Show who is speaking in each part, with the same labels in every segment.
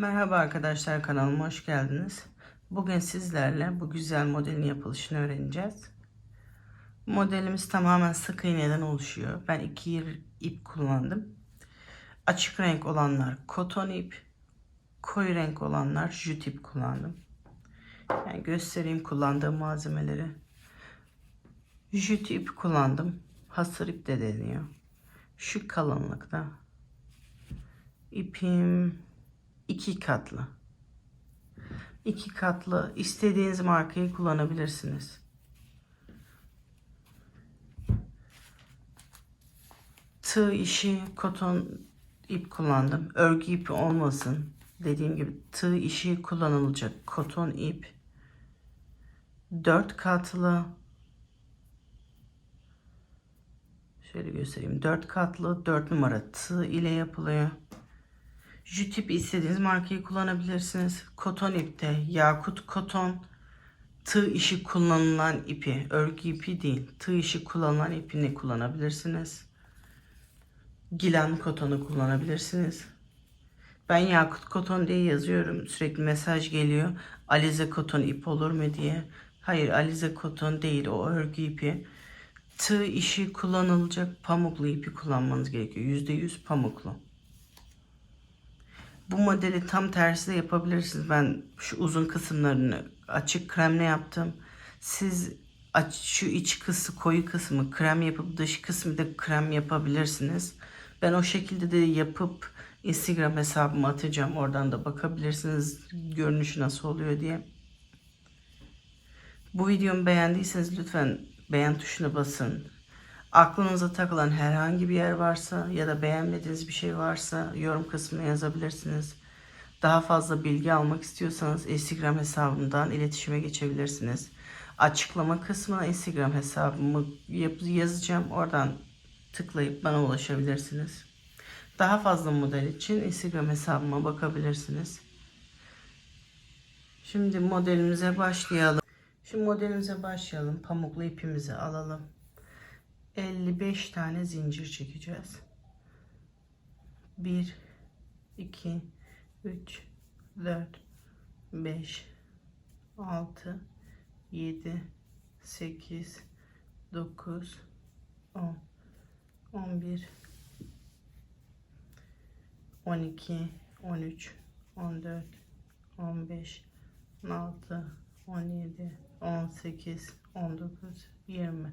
Speaker 1: Merhaba arkadaşlar kanalıma hoş geldiniz. Bugün sizlerle bu güzel modelin yapılışını öğreneceğiz. Modelimiz tamamen sık iğneden oluşuyor. Ben iki ip kullandım. Açık renk olanlar koton ip, koyu renk olanlar jüt ip kullandım. Yani göstereyim kullandığım malzemeleri. Jüt ip kullandım. Hasır ip de deniyor. Şu kalınlıkta. İpim iki katlı. İki katlı istediğiniz markayı kullanabilirsiniz. Tığ işi koton ip kullandım. Örgü ipi olmasın. Dediğim gibi tığ işi kullanılacak koton ip. Dört katlı Şöyle göstereyim. dört katlı dört numara tığ ile yapılıyor. Jütip istediğiniz markayı kullanabilirsiniz. Koton ipte yakut koton tığ işi kullanılan ipi, örgü ipi değil, tığ işi kullanılan ipini kullanabilirsiniz. Gilen kotonu kullanabilirsiniz. Ben yakut koton diye yazıyorum. Sürekli mesaj geliyor. Alize koton ip olur mu diye. Hayır alize koton değil o örgü ipi. Tığ işi kullanılacak pamuklu ipi kullanmanız gerekiyor. %100 pamuklu. Bu modeli tam tersi de yapabilirsiniz. Ben şu uzun kısımlarını açık kremle yaptım. Siz aç, şu iç kısmı koyu kısmı krem yapıp dış kısmı da krem yapabilirsiniz. Ben o şekilde de yapıp Instagram hesabıma atacağım. Oradan da bakabilirsiniz görünüşü nasıl oluyor diye. Bu videomu beğendiyseniz lütfen beğen tuşuna basın. Aklınıza takılan herhangi bir yer varsa ya da beğenmediğiniz bir şey varsa yorum kısmına yazabilirsiniz. Daha fazla bilgi almak istiyorsanız Instagram hesabımdan iletişime geçebilirsiniz. Açıklama kısmına Instagram hesabımı yazacağım. Oradan tıklayıp bana ulaşabilirsiniz. Daha fazla model için Instagram hesabıma bakabilirsiniz. Şimdi modelimize başlayalım. Şimdi modelimize başlayalım. Pamuklu ipimizi alalım. 55 tane zincir çekeceğiz. 1 2 3 4 5 6 7 8 9 10 11 12 13 14 15 16 17 18 19 20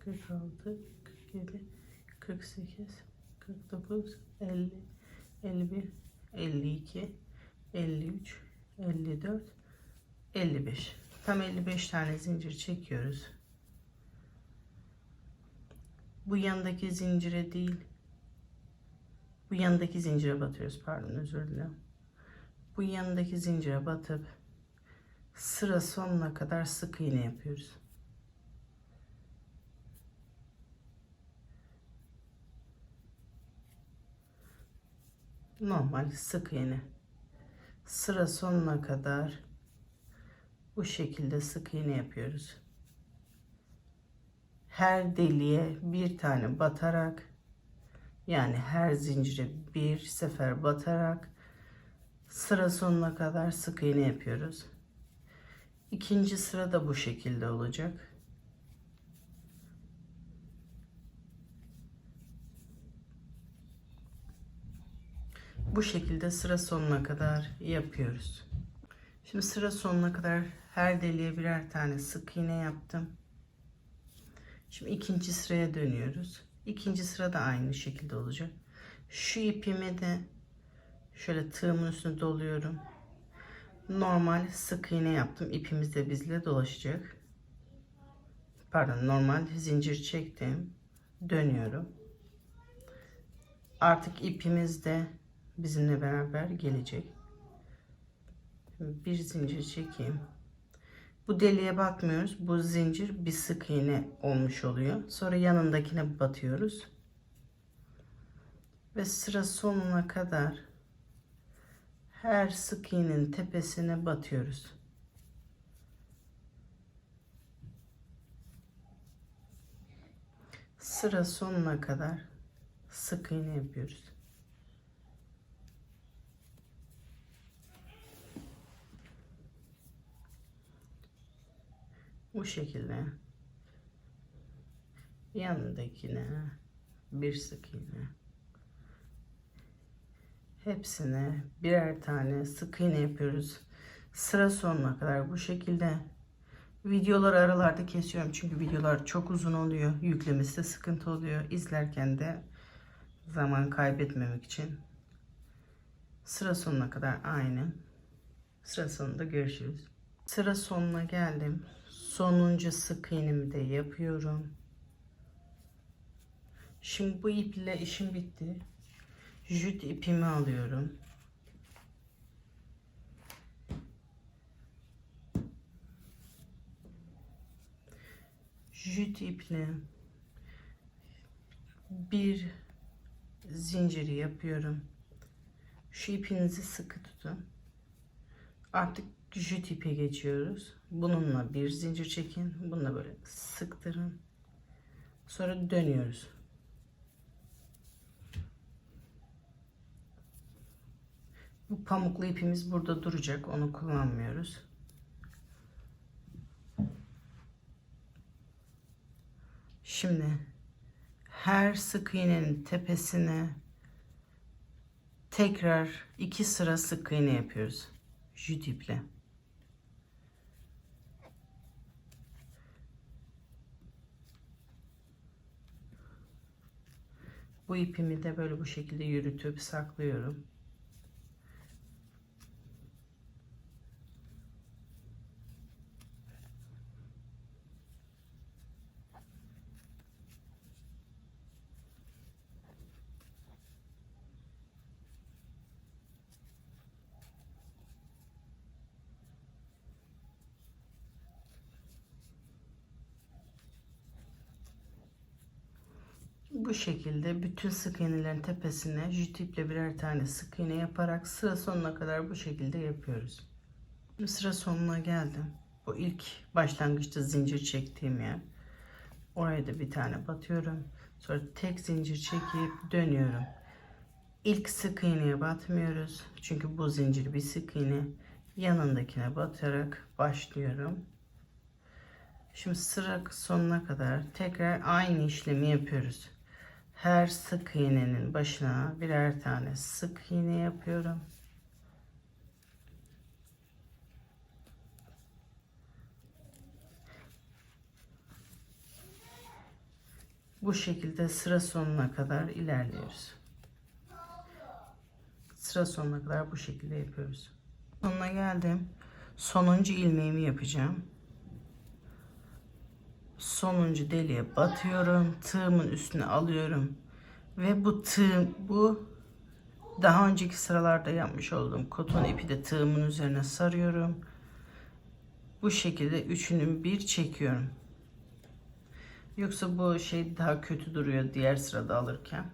Speaker 1: 46, 47, 48, 49, 50, 51, 52, 53, 54, 55. Tam 55 tane zincir çekiyoruz. Bu yandaki zincire değil, bu yandaki zincire batıyoruz. Pardon özür dilerim. Bu yandaki zincire batıp sıra sonuna kadar sık iğne yapıyoruz. normal sık iğne sıra sonuna kadar bu şekilde sık iğne yapıyoruz her deliğe bir tane batarak yani her zincire bir sefer batarak sıra sonuna kadar sık iğne yapıyoruz. İkinci sıra da bu şekilde olacak. bu şekilde sıra sonuna kadar yapıyoruz. Şimdi sıra sonuna kadar her deliğe birer tane sık iğne yaptım. Şimdi ikinci sıraya dönüyoruz. İkinci sıra da aynı şekilde olacak. Şu ipimi de şöyle tığımın üstüne doluyorum. Normal sık iğne yaptım. İpimiz de bizle dolaşacak. Pardon normal zincir çektim. Dönüyorum. Artık ipimiz de bizimle beraber gelecek. Bir zincir çekeyim. Bu deliğe batmıyoruz. Bu zincir bir sık iğne olmuş oluyor. Sonra yanındakine batıyoruz. Ve sıra sonuna kadar her sık iğnenin tepesine batıyoruz. Sıra sonuna kadar sık iğne yapıyoruz. bu şekilde yanındakine bir sık iğne hepsine birer tane sık iğne yapıyoruz sıra sonuna kadar bu şekilde videoları aralarda kesiyorum çünkü videolar çok uzun oluyor yüklemesi de sıkıntı oluyor izlerken de zaman kaybetmemek için sıra sonuna kadar aynı sıra sonunda görüşürüz sıra sonuna geldim sonuncu sık iğnemi de yapıyorum. Şimdi bu iple işim bitti. Jüt ipimi alıyorum. Jüt iple bir zinciri yapıyorum. Şu ipinizi sıkı tutun. Artık jüt ipe geçiyoruz. Bununla bir zincir çekin. Bununla böyle sıktırın. Sonra dönüyoruz. Bu pamuklu ipimiz burada duracak. Onu kullanmıyoruz. Şimdi her sık iğnenin tepesine tekrar iki sıra sık iğne yapıyoruz. Jüt iple. Bu ipimi de böyle bu şekilde yürütüp saklıyorum. Bu şekilde bütün sık iğnelerin tepesine jütiple birer tane sık iğne yaparak sıra sonuna kadar bu şekilde yapıyoruz. Şimdi sıra sonuna geldim. Bu ilk başlangıçta zincir çektiğim yer. Oraya da bir tane batıyorum. Sonra tek zincir çekip dönüyorum. İlk sık iğneye batmıyoruz. Çünkü bu zincir bir sık iğne. Yanındakine batarak başlıyorum. Şimdi sıra sonuna kadar tekrar aynı işlemi yapıyoruz her sık iğnenin başına birer tane sık iğne yapıyorum. Bu şekilde sıra sonuna kadar ilerliyoruz. Sıra sonuna kadar bu şekilde yapıyoruz. Sonuna geldim. Sonuncu ilmeğimi yapacağım sonuncu deliğe batıyorum. Tığımın üstüne alıyorum. Ve bu tığım bu daha önceki sıralarda yapmış olduğum koton ipi de tığımın üzerine sarıyorum. Bu şekilde üçünün bir çekiyorum. Yoksa bu şey daha kötü duruyor diğer sırada alırken.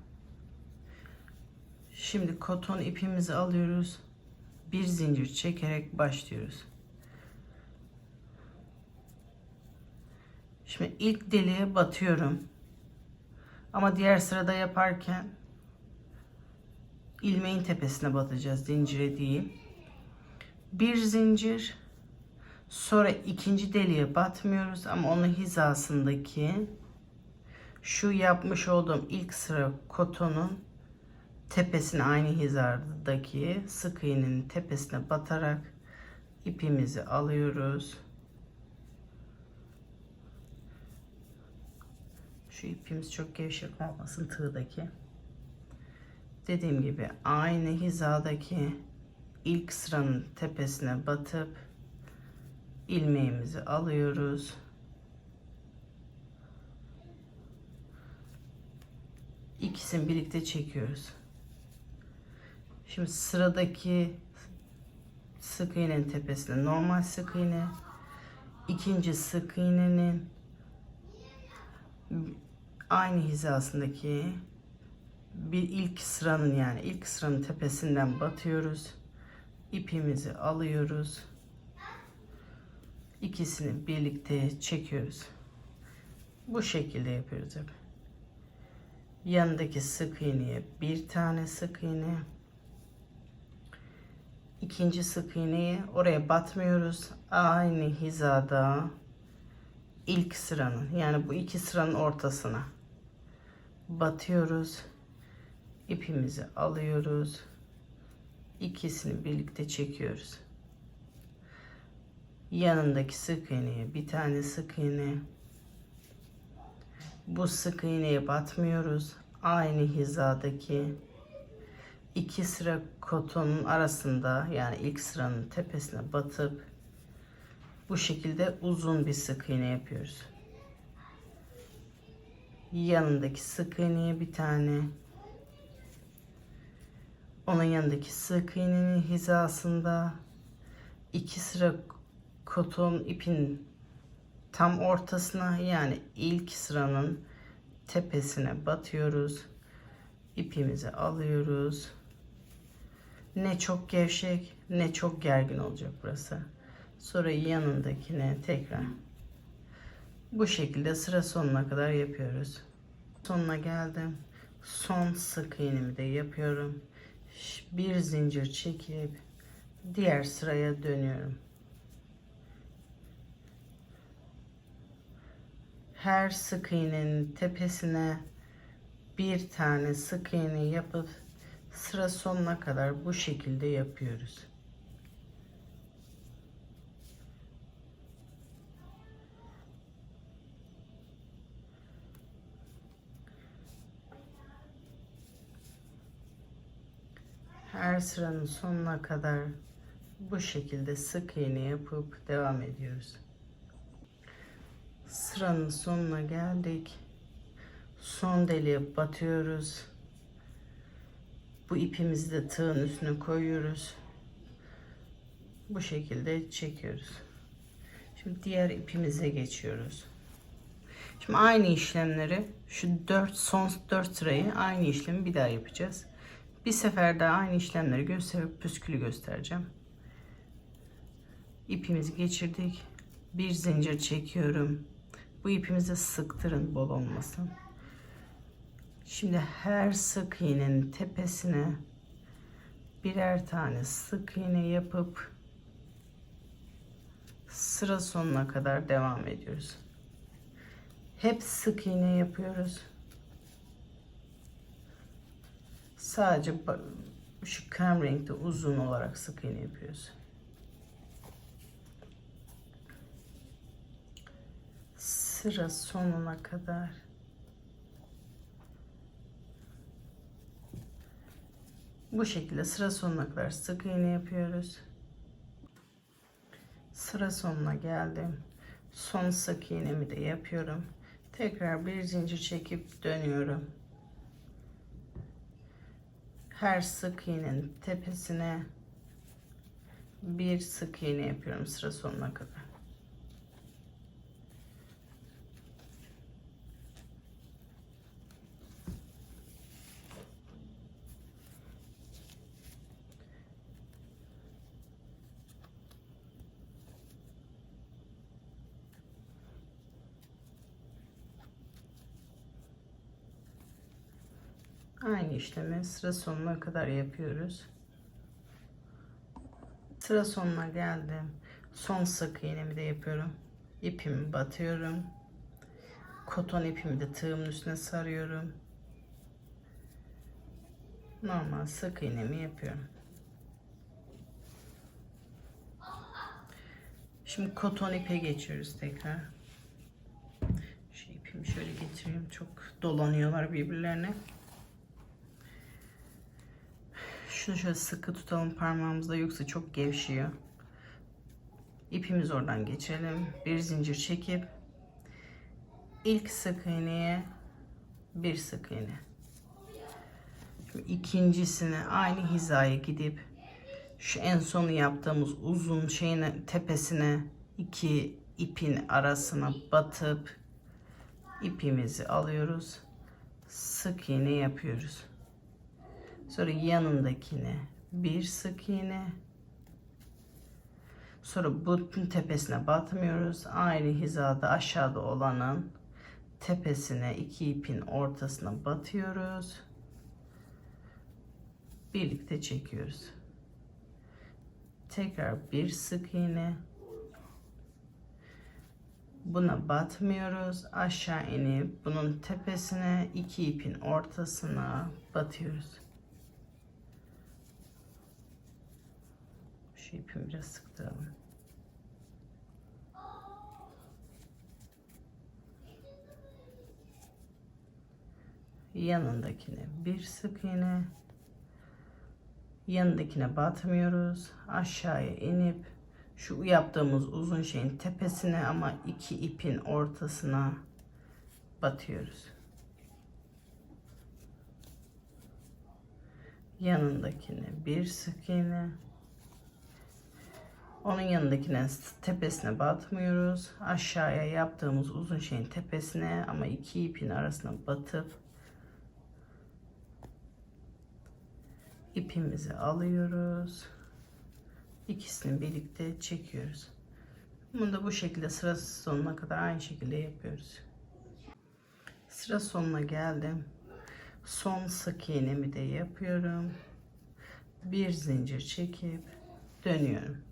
Speaker 1: Şimdi koton ipimizi alıyoruz. Bir zincir çekerek başlıyoruz. Şimdi ilk deliğe batıyorum. Ama diğer sırada yaparken ilmeğin tepesine batacağız zincire değil. Bir zincir sonra ikinci deliğe batmıyoruz ama onun hizasındaki şu yapmış olduğum ilk sıra kotonun tepesine aynı hizadaki sık iğnenin tepesine batarak ipimizi alıyoruz. Şu ipimiz çok gevşek olmasın tığdaki. Dediğim gibi aynı hizadaki ilk sıranın tepesine batıp ilmeğimizi alıyoruz. İkisini birlikte çekiyoruz. Şimdi sıradaki sık iğnenin tepesine normal sık iğne, ikinci sık iğnenin aynı hizasındaki bir ilk sıranın yani ilk sıranın tepesinden batıyoruz. İpimizi alıyoruz. İkisini birlikte çekiyoruz. Bu şekilde yapıyoruz hep. Yanındaki sık iğneye bir tane sık iğne. ikinci sık iğneyi oraya batmıyoruz. Aynı hizada ilk sıranın yani bu iki sıranın ortasına batıyoruz. ipimizi alıyoruz. ikisini birlikte çekiyoruz. Yanındaki sık iğneye bir tane sık iğne. Bu sık iğneye batmıyoruz. Aynı hizadaki iki sıra kotonun arasında yani ilk sıranın tepesine batıp bu şekilde uzun bir sık iğne yapıyoruz yanındaki sık iğneye bir tane onun yanındaki sık iğnenin hizasında iki sıra koton ipin tam ortasına yani ilk sıranın tepesine batıyoruz. ipimizi alıyoruz. Ne çok gevşek ne çok gergin olacak burası. Sonra yanındakine tekrar bu şekilde sıra sonuna kadar yapıyoruz. Sonuna geldim. Son sık iğnemi de yapıyorum. Bir zincir çekip diğer sıraya dönüyorum. Her sık iğnenin tepesine bir tane sık iğne yapıp sıra sonuna kadar bu şekilde yapıyoruz. her sıranın sonuna kadar bu şekilde sık iğne yapıp devam ediyoruz. Sıranın sonuna geldik. Son deliğe batıyoruz. Bu ipimizi de tığın üstüne koyuyoruz. Bu şekilde çekiyoruz. Şimdi diğer ipimize geçiyoruz. Şimdi aynı işlemleri şu 4 son 4 sırayı aynı işlemi bir daha yapacağız. Bir seferde aynı işlemleri gösterip püskülü göstereceğim. İpimizi geçirdik. Bir zincir çekiyorum. Bu ipimizi sıktırın bol olmasın. Şimdi her sık iğnenin tepesine birer tane sık iğne yapıp sıra sonuna kadar devam ediyoruz. Hep sık iğne yapıyoruz. sadece şu krem renkte uzun olarak sık iğne yapıyoruz. Sıra sonuna kadar bu şekilde sıra sonuna kadar sık iğne yapıyoruz. Sıra sonuna geldim. Son sık iğnemi de yapıyorum. Tekrar bir zincir çekip dönüyorum her sık iğnenin tepesine bir sık iğne yapıyorum sıra sonuna kadar. Aynı işlemi sıra sonuna kadar yapıyoruz. Sıra sonuna geldim. Son sık iğnemi de yapıyorum. İpimi batıyorum. Koton ipimi de tığımın üstüne sarıyorum. Normal sık iğnemi yapıyorum. Şimdi koton ipe geçiyoruz tekrar. Şu ipimi şöyle getireyim. Çok dolanıyorlar birbirlerine. Şunu şöyle sıkı tutalım parmağımızda yoksa çok gevşiyor. İpimiz oradan geçelim. Bir zincir çekip ilk sık iğneye bir sık iğne. Şimdi ikincisine aynı hizaya gidip şu en sonu yaptığımız uzun şeyin tepesine iki ipin arasına batıp ipimizi alıyoruz. Sık iğne yapıyoruz. Sonra yanındakini bir sık iğne. Sonra butun tepesine batmıyoruz. Aynı hizada aşağıda olanın tepesine iki ipin ortasına batıyoruz. Birlikte çekiyoruz. Tekrar bir sık iğne. Buna batmıyoruz. Aşağı inip bunun tepesine iki ipin ortasına batıyoruz. şey yapıyorum biraz sıktım. Yanındakine bir sık iğne. Yanındakine batmıyoruz. Aşağıya inip şu yaptığımız uzun şeyin tepesine ama iki ipin ortasına batıyoruz. Yanındakine bir sık iğne. Onun yanındaki'nin tepesine batmıyoruz. Aşağıya yaptığımız uzun şeyin tepesine ama iki ipin arasına batıp ipimizi alıyoruz. İkisini birlikte çekiyoruz. Bunu da bu şekilde sırası sonuna kadar aynı şekilde yapıyoruz. Sıra sonuna geldim. Son sık iğnemi de yapıyorum. Bir zincir çekip dönüyorum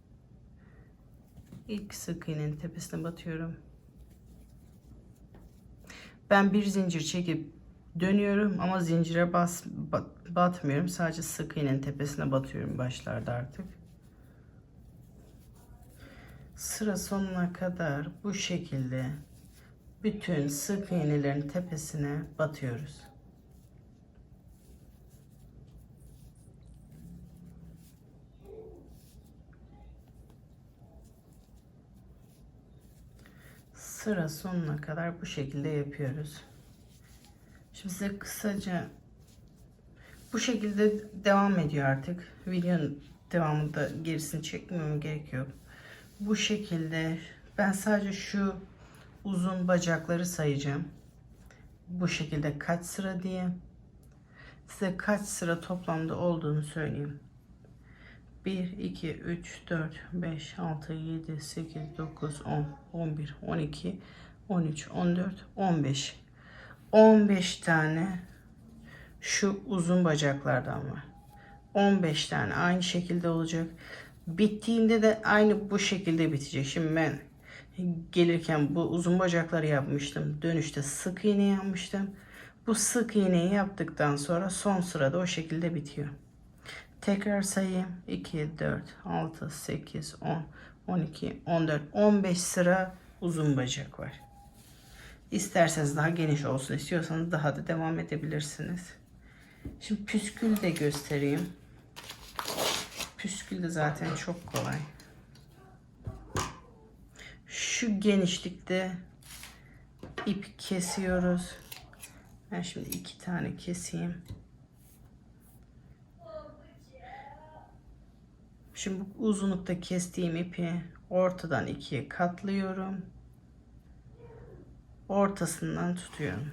Speaker 1: ilk sık iğnenin tepesine batıyorum. Ben bir zincir çekip dönüyorum ama zincire bas, bat, batmıyorum. Sadece sık iğnenin tepesine batıyorum başlarda artık. Sıra sonuna kadar bu şekilde bütün sık iğnelerin tepesine batıyoruz. sıra sonuna kadar bu şekilde yapıyoruz. Şimdi size kısaca bu şekilde devam ediyor artık. Videonun devamında gerisini çekmem gerekiyor. Bu şekilde ben sadece şu uzun bacakları sayacağım. Bu şekilde kaç sıra diye. Size kaç sıra toplamda olduğunu söyleyeyim. 1, 2, 3, 4, 5, 6, 7, 8, 9, 10, 11, 12, 13, 14, 15. 15 tane şu uzun bacaklardan var. 15 tane aynı şekilde olacak. Bittiğinde de aynı bu şekilde bitecek. Şimdi ben gelirken bu uzun bacakları yapmıştım. Dönüşte sık iğne yapmıştım. Bu sık iğneyi yaptıktan sonra son sırada o şekilde bitiyor. Tekrar sayayım. 2, 4, 6, 8, 10, 12, 14, 15 sıra uzun bacak var. İsterseniz daha geniş olsun istiyorsanız daha da devam edebilirsiniz. Şimdi püskül de göstereyim. Püskül de zaten çok kolay. Şu genişlikte ip kesiyoruz. Ben şimdi iki tane keseyim. Şimdi bu uzunlukta kestiğim ipi ortadan ikiye katlıyorum. Ortasından tutuyorum.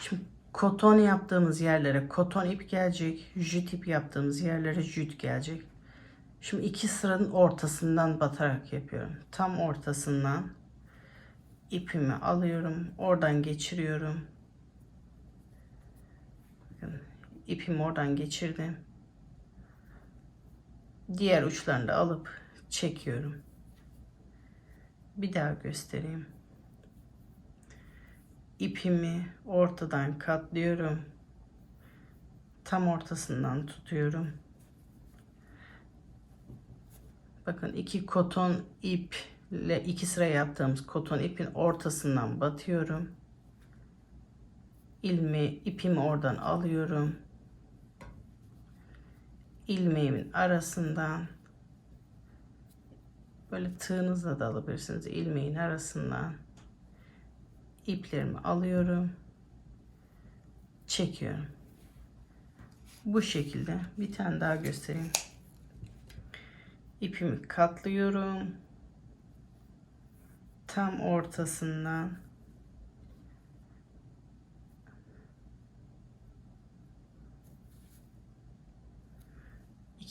Speaker 1: Şimdi koton yaptığımız yerlere koton ip gelecek. Jüt ip yaptığımız yerlere jüt gelecek. Şimdi iki sıranın ortasından batarak yapıyorum. Tam ortasından ipimi alıyorum. Oradan geçiriyorum. Bakın ipimi oradan geçirdim diğer uçlarını da alıp çekiyorum. Bir daha göstereyim. İpimi ortadan katlıyorum. Tam ortasından tutuyorum. Bakın iki koton ip ile iki sıra yaptığımız koton ipin ortasından batıyorum. İlmi ipimi oradan alıyorum ilmeğimin arasından böyle tığınızla da alabilirsiniz ilmeğin arasından iplerimi alıyorum çekiyorum bu şekilde bir tane daha göstereyim ipimi katlıyorum tam ortasından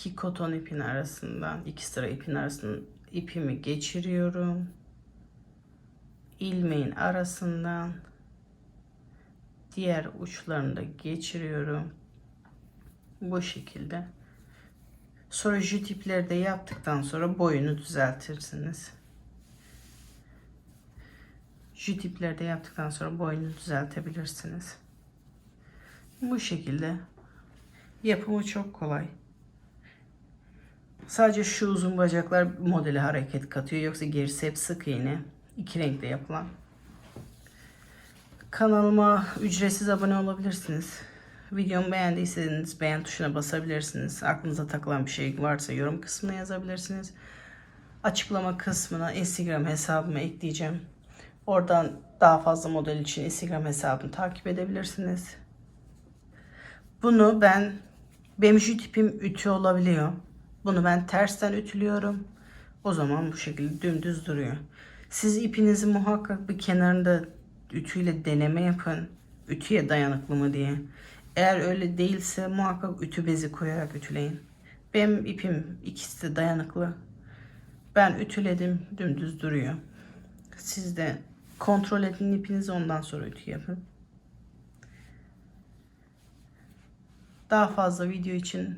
Speaker 1: iki koton ipin arasından iki sıra ipin arasından ipimi geçiriyorum ilmeğin arasından diğer uçlarını da geçiriyorum bu şekilde sonra jüt ipleri de yaptıktan sonra boyunu düzeltirsiniz jüt ipleri de yaptıktan sonra boyunu düzeltebilirsiniz bu şekilde yapımı çok kolay Sadece şu uzun bacaklar modeli hareket katıyor. Yoksa gerisi hep sık iğne. İki renkte yapılan. Kanalıma ücretsiz abone olabilirsiniz. Videomu beğendiyseniz beğen tuşuna basabilirsiniz. Aklınıza takılan bir şey varsa yorum kısmına yazabilirsiniz. Açıklama kısmına Instagram hesabımı ekleyeceğim. Oradan daha fazla model için Instagram hesabını takip edebilirsiniz. Bunu ben benim şu tipim ütü olabiliyor. Bunu ben tersten ütülüyorum. O zaman bu şekilde dümdüz duruyor. Siz ipinizi muhakkak bir kenarında ütüyle deneme yapın. Ütüye dayanıklı mı diye. Eğer öyle değilse muhakkak ütü bezi koyarak ütüleyin. Benim ipim ikisi de dayanıklı. Ben ütüledim dümdüz duruyor. Siz de kontrol edin ipinizi ondan sonra ütü yapın. Daha fazla video için